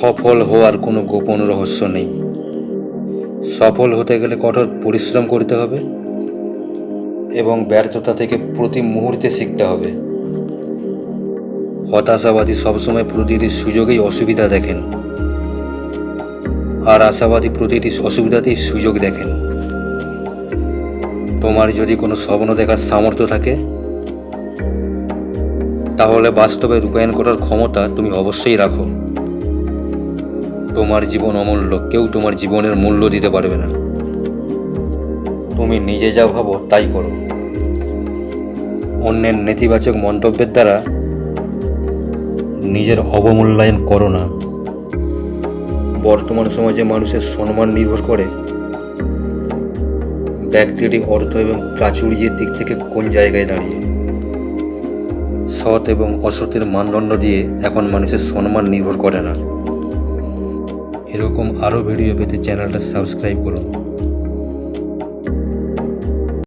সফল হওয়ার কোনো গোপন রহস্য নেই। সফল হতে গেলে কঠোর পরিশ্রম করতে হবে এবং ব্যর্থতা থেকে প্রতি মুহূর্তে শিখতে হবে। হতাশাবাদী সবসময় প্রতিটি সুযোগেই অসুবিধা দেখেন। আর আশাবাদী প্রতিটি অসুবিধাতেই সুযোগ দেখেন। তোমার যদি কোনো স্বপ্ন দেখার সামর্থ্য থাকে, তাহলে বাস্তবে রূপায়ণ করার ক্ষমতা তুমি অবশ্যই রাখো। তোমার জীবন অমূল্য। কেউ তোমার জীবনের মূল্য দিতে পারবে না। তুমি নিজে যা ভাবো, তাই করো। অন্যের নেতিবাচক মন্তব্যের দ্বারা নিজের অবমূল্যায়ন করো না। বর্তমান সমাজে মানুষের সম্মান নির্ভর করে ব্যক্তিটি অর্থ এবং প্রাচুর্যের দিক থেকে কোন জায়গায় দাঁড়িয়ে। সৎ এবং অসতের মানদণ্ড দিয়ে এখন মানুষের সম্মান নির্ভর করে না। এরকম আরও ভিডিও পেতে চ্যানেলটা সাবস্ক্রাইব করুন।